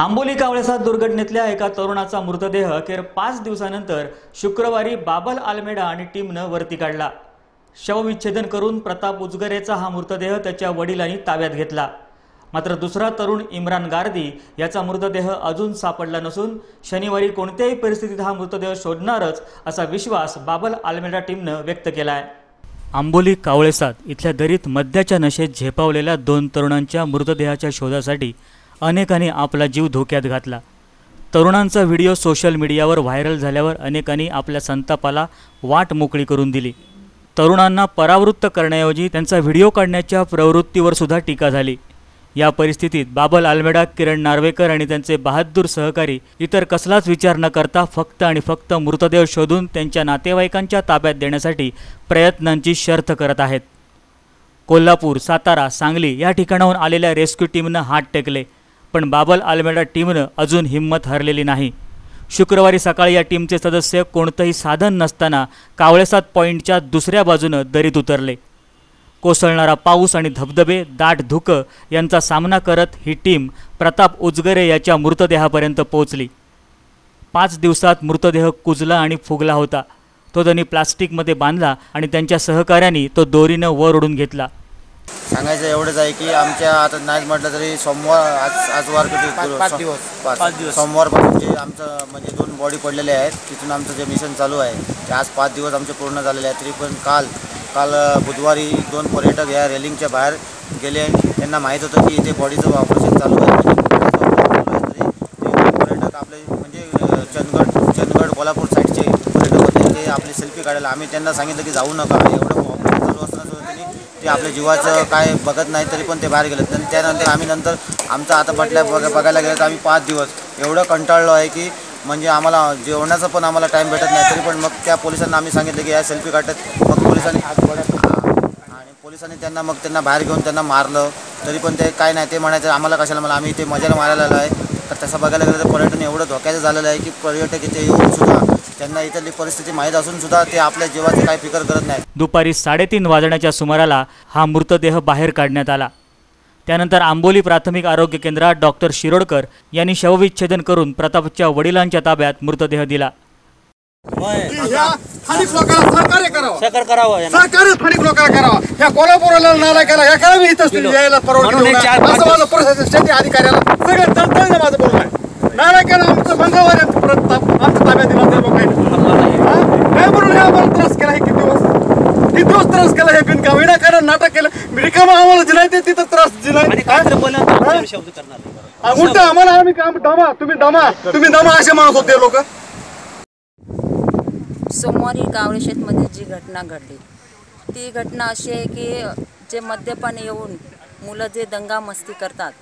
आंबोली कावळेसात दुर्घटनेतल्या एका तरुणाचा मृतदेह अखेर पाच दिवसानंतर शुक्रवारी बाबल आलमेडा आणि टीमनं वरती काढला. शवविच्छेदन करून प्रताप उजगरेचा हा मृतदेह त्याच्या वडिलांनी ताब्यात घेतला. मात्र दुसरा तरुण इम्रान गार्दी याचा मृतदेह अजून सापडला नसून शनिवारी कोणत्याही परिस्थितीत हा मृतदेह शोधणारच असा विश्वास बाबल आलमेडा टीमनं व्यक्त केला आहे आंबोली कावळेसात इथल्या दरीत मद्याच्या नशेत झेपावलेल्या दोन तरुणांच्या मृतदेहाच्या शोधासाठी अनेकांनी आपला जीव धोक्यात घातला. तरुणांचा व्हिडिओ सोशल मीडियावर व्हायरल झाल्यावर अनेकांनी आपल्या संतापाला वाट मोकळी करून दिली. तरुणांना परावृत्त करण्याऐवजी त्यांचा व्हिडिओ काढण्याच्या प्रवृत्तीवर सुद्धा टीका झाली. या परिस्थितीत बाबल आलमेडा किरण नार्वेकर आणि त्यांचे बहादूर सहकारी इतर कसलाच विचार न करता फक्त आणि फक्त मृतदेह शोधून त्यांच्या नातेवाईकांच्या ताब्यात देण्यासाठी प्रयत्नांची शर्थ करत आहेत. कोल्हापूर सातारा सांगली या ठिकाणाहून आलेल्या रेस्क्यू टीमनं हात टेकले. पण बाबल आलमेडा टीमनं अजून हिंमत हरलेली नाही. शुक्रवारी सकाळी या टीमचे सदस्य कोणतंही साधन नसताना कावळेसात पॉईंटच्या दुसऱ्या बाजूनं दरीत उतरले. कोसळणारा पाऊस आणि धबधबे दाट धुकं यांचा सामना करत ही टीम प्रताप उजगरे याच्या मृतदेहापर्यंत पोहोचली. पाच दिवसात मृतदेह कुजला आणि फुगला होता. तो त्यांनी प्लास्टिकमध्ये बांधला आणि त्यांच्या सहकाऱ्यांनी तो दोरीनं वर ओढून घेतला. सांगायचं एवढंच आहे की आमच्या आता नाही म्हटलं तरी सोमवार आज आज पाच दिवस. पाच दिवस. सोमवारपासून जे आमचं म्हणजे दोन बॉडी पडलेले आहेत तिथून आमचं जे मिशन चालू आहे ते आज पाच दिवस आमचे पूर्ण झालेले आहेत. तरी पण काल काल बुधवारी दोन पर्यटक या रेलिंगच्या बाहेर गेले. त्यांना माहीत होतं की इथे बॉडीचं ऑपरेशन चालू आहे. म्हणजे तरी ते दोन पर्यटक आपले म्हणजे चंदगड चंदगड कोल्हापूर साईडचे पर्यटक होते. ते आपली सेल्फी काढायला. आम्ही त्यांना सांगितलं की जाऊ नका. एवढं ऑपरेशन चालू असताना सुद्धा त्यांनी ते आपल्या जीवाचं काय बघत नाही तरी पण ते बाहेर गेले आणि त्यानंतर आम्ही नंतर आमचं आता बटल्या बघ बघायला गेलं तर आम्ही पाच दिवस एवढं कंटाळलो आहे की म्हणजे आम्हाला जेवणाचा पण आम्हाला टाईम भेटत नाही. तरी पण मग त्या पोलिसांना आम्ही सांगितलं की या सेल्फी काढतात. मग पोलिसांनी आणि पोलिसांनी त्यांना मग त्यांना बाहेर घेऊन त्यांना मारलं. तरी पण ते काय नाही ते म्हणायचं आम्हाला कशाला मला आम्ही इथे मजाला मारायला आलो आहे. तर तसं बघायला गेलं तर पर्यटन एवढं धोक्याचं झालेलं आहे की पर्यटक इथे येऊन सुद्धा त्यांना इथली परिस्थिती माहीत असून सुद्धा ते आपल्या जीवाची काही फिकर करत नाही दुपारी साडेतीन वाजण्याच्या सुमाराला हा मृतदेह बाहेर काढण्यात आला. त्यानंतर आंबोली प्राथमिक आरोग्य केंद्रात डॉक्टर शिरोडकर यांनी शवविच्छेदन करून प्रतापच्या वडिलांच्या ताब्यात मृतदेह दिला. ह्या स्थानिक लोकांना सहकार्य करावं. सहकार करावं यांना. सहकार्य स्थानिक लोकांना करावं. ह्या कोल्हापूरला नाला केला ह्या काय मी इथं यायला परवानगी म्हणून देऊ चार नका. पाच असं माझं प्रशासन स्टेट अधिकाऱ्याला सगळं तळतळीनं माझं बोलणं आहे. नाला केला आमचं मंगळवारी प्रताप आमच्या ताब्यात दिला त्या लोकांनी हा? काय म्हणून हे आम्हाला त्रास केला हे किती दिवस दिवस त्रास केला हे बिनकाम. विनाकारण नाटक केलं. रिकामा आम्हाला दिलाय ते तिथं त्रास शब्द करणार उलट आम्हाला आम्ही काम दमा तुम्ही दमा. तुम्ही दमा असे म्हणत होते लोक. सोमवारी कावळे शेतमध्ये जी घटना घडली ती घटना अशी आहे की जे मद्यपान येऊन मुलं जे दंगा मस्ती करतात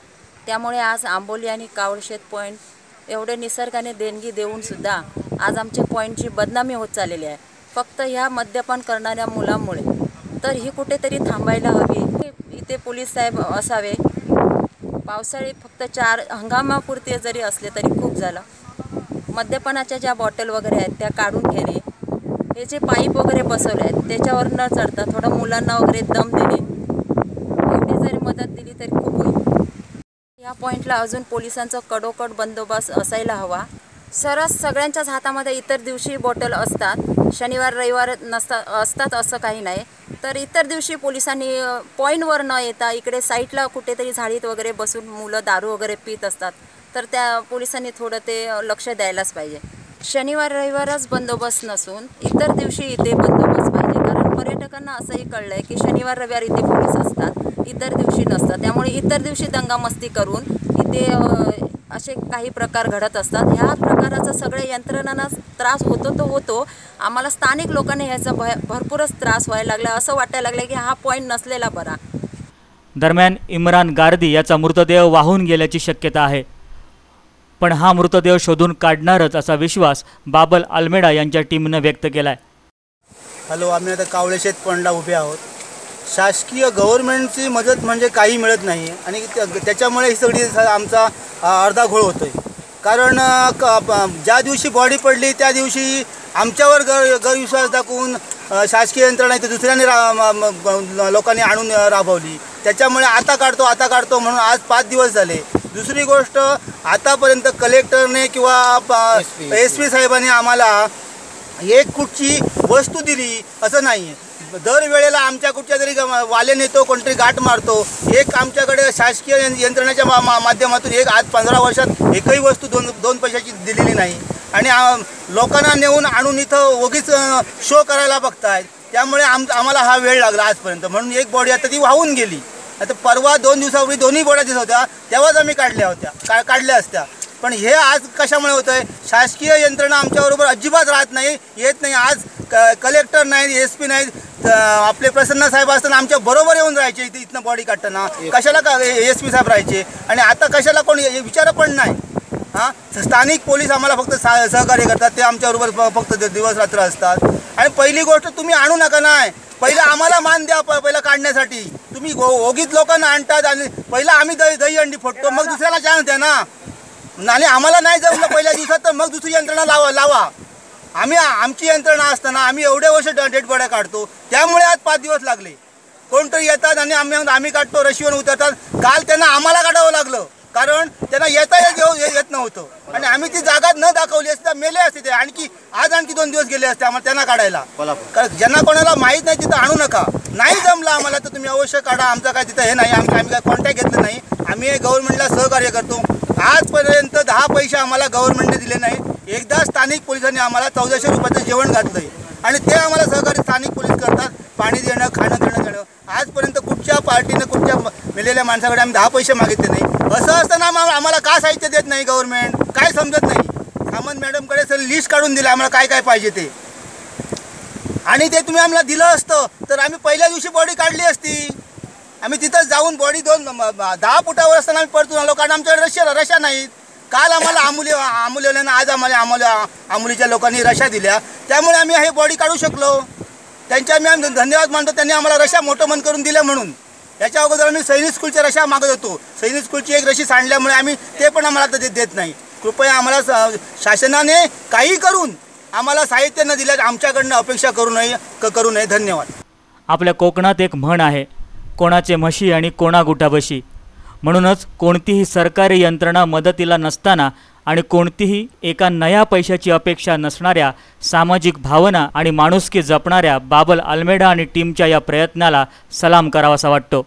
त्यामुळे आज आंबोली आणि कावळशेत पॉईंट एवढे निसर्गाने देणगी देऊनसुद्धा आज आमच्या पॉईंटची बदनामी होत चाललेली आहे. फक्त ह्या मद्यपान करणाऱ्या मुलांमुळे. तर ही कुठेतरी थांबायला हवी. इथे पोलीस साहेब असावे. पावसाळी फक्त चार हंगामापुरते जरी असले तरी खूप झालं. मद्यपानाच्या ज्या बॉटल वगैरे आहेत त्या काढून घेणे. हे जे पाईप वगैरे बसवले आहेत त्याच्यावर न चढता थोडं मुलांना वगैरे दम देणे. एवढी जरी मदत दिली तरी खूप होईल. या पॉईंटला अजून पोलिसांचा कडोकड बंदोबस्त असायला हवा. सरस सगळ्यांच्याच हातामध्ये इतर दिवशी बॉटल असतात. शनिवार रविवार नसतात असतात असं काही नाही. तर इतर दिवशी पोलिसांनी पॉईंटवर न येता इकडे साईडला कुठेतरी झाडीत वगैरे बसून मुलं दारू वगैरे पित असतात. तर त्या पोलिसांनी थोडं ते लक्ष द्यायलाच पाहिजे. शनिवार रविवारच बंदोबस्त नसून इतर दिवशी इथे बंदोबस्त पाहिजे. कारण पर्यटकांना असंही कळलं आहे की शनिवार रविवार इथे पोलीस असतात. इतर दिवशी नसतात. त्यामुळे इतर दिवशी दंगामस्ती करून इथे असे काही प्रकार घडत असतात. ह्या प्रकाराचा सगळ्या यंत्रणांना त्रास होतो तो होतो. आम्हाला स्थानिक लोकांना ह्याचा भय भरपूरच त्रास व्हायला लागला. असं वाटायला लागलं की हा पॉईंट नसलेला बरा. दरम्यान इम्रान गारदी याचा मृतदेह वाहून गेल्याची शक्यता आहे. पण हा मृतदेह शोधून काढणारच असा विश्वास बाबल अल्मेडा यांच्या टीमनं व्यक्त केला आहे हॅलो आम्ही आता कावळेशेत पॉईंटला उभे आहोत. शासकीय गव्हर्नमेंटची मदत म्हणजे काही मिळत नाही आणि त्या- त्याच्यामुळे ही सगळी आमचा अर्धा घोळ होतो आहे कारण ज्या दिवशी बॉडी पडली त्या दिवशी आमच्यावर गर गैरविश्वास दाखवून शासकीय यंत्रणा इथे दुसऱ्याने रा लोकांनी आणून राबवली. त्याच्यामुळे आता काढतो आता काढतो म्हणून आज पाच दिवस झाले. दुसरी गोष्ट आतापर्यंत कलेक्टरने किंवा एस पी. साहेबांनी आम्हाला एक कुठची वस्तू दिली असं नाही दरवेळेला आमच्या कुठच्या तरी वाले नेतो कोणतरी गाठ मारतो. एक आमच्याकडे शासकीय यंत्रणेच्या मा- मा- माध्यमातून एक आज पंधरा वर्षात एकही वस्तू दोन दोन पैशाची दिलेली नाही. आणि लोकांना नेऊन आणून इथं ओगीच शो करायला बघतायत. त्यामुळे आम आम्हाला हा वेळ लागला आजपर्यंत. म्हणून एक बॉडी आता ती वाहून गेली. आता परवा दोन दिवसापूर्वी दोन्ही बॉड्या दिसत होत्या. तेव्हाच आम्ही काढल्या होत्या. का काढल्या असत्या. पण हे आज कशामुळे होतं आहे शासकीय यंत्रणा आमच्याबरोबर अजिबात राहत नाही येत नाही. आज क कलेक्टर नाहीत एस पी नाहीत आपले प्रसन्न साहेब असताना आमच्या बरोबर येऊन राहायचे इथे इथनं बॉडी काढताना. कशाला का एस पी साहेब राहायचे? आणि आता कशाला कोण हे विचार पण नाही. हां? स्थानिक पोलीस आम्हाला फक्त सा सहकार्य करतात ते आमच्याबरोबर फक्त दिवस रात्र असतात. आणि पहिली गोष्ट तुम्ही आणू नका नाही पहिलं आम्हाला मान द्या पहिलं काढण्यासाठी. तुम्ही गो- ओगीत लोकांना आणतात आणि पहिलं आम्ही दही दही अंडी फोडतो मग दुसऱ्याला चान्स द्या ना. आणि आम्हाला नाही जमलं पहिल्या दिवसात तर मग दुसरी यंत्रणा लावा लावा. आम्ही आमची यंत्रणा असताना आम्ही एवढे वर्ष डेट बॉड्या काढतो. त्यामुळे आज पाच दिवस लागले. कोणतरी येतात आणि आम्ही आम्ही काढतो रशीवर उतरतात. काल त्यांना आम्हाला काढावं लागलं. कारण त्यांना येता येत येत नव्हतं. आणि आम्ही ती जागा न दाखवली असती मेले असते ते. आणखी आज आणखी दोन दिवस गेले असते आम्हाला त्यांना काढायला. कारण ज्यांना कोणाला माहीत नाही तिथं आणू नका. नाही जमलं आम्हाला तर तुम्ही अवश्य काढा. आमचं काय तिथं हे नाही. आम्ही आम्ही काय कॉन्टॅक्ट घेतलं नाही. आम्ही गव्हर्नमेंटला सहकार्य करतो. दहा पैसे आम्हाला गव्हर्नमेंटने दिले नाही. एकदा स्थानिक पोलिसांनी आम्हाला चौदाशे रुपयाचं जेवण घातलंय. आणि ते आम्हाला सहकारी स्थानिक पोलीस करतात. पाणी देणं खाणं देणं देणं आजपर्यंत कुठच्या पार्टीनं कुठच्या मेलेल्या माणसाकडे आम्ही दहा पैसे मागितले नाही. असं असताना आम्हाला आम्हाला का साहित्य देत नाही गव्हर्नमेंट काय समजत नाही. सामंत मॅडमकडे सर लिस्ट काढून दिलं आम्हाला काय काय पाहिजे ते. आणि ते तुम्ही आम्हाला दिलं असतं तर आम्ही पहिल्या दिवशी बॉडी काढली असती. आम्ही तिथं जाऊन बॉडी दोन दहा फुटावर असताना आम्ही परतून आलो कारण आमच्याकडे रशा रशा नाहीत. काल आम्हाला आमुली आमुलीवाल्यानं आज आम्हाला आम्हाला आमुलीच्या लोकांनी रशा दिल्या. त्यामुळे आम्ही हे बॉडी काढू शकलो. त्यांच्या आम्ही आम्ही धन्यवाद मानतो. त्यांनी आम्हाला रशा मोठं मन करून दिलं म्हणून. याच्या अगोदर आम्ही सैनिक स्कूलच्या रशा मागत होतो. सैनिक स्कूलची एक रशी सांडल्यामुळे आम्ही ते पण आम्हाला आता देत नाही. कृपया आम्हाला स- शासनाने काही करून आम्हाला साहित्य न दिल्यास आमच्याकडनं अपेक्षा करू नये क- करू नये. धन्यवाद. आपल्या कोकणात एक म्हण आहे कोणाचे म्हशी आणि कोणा गुटाबशी म्हणूनच कोणतीही सरकारी यंत्रणा मदतीला नसताना आणि कोणतीही एका नया पैशाची अपेक्षा नसणाऱ्या सामाजिक भावना आणि माणुसकी जपणाऱ्या बाबल अल्मेडा आणि टीमच्या या प्रयत्नाला सलाम करावासा वाटतो.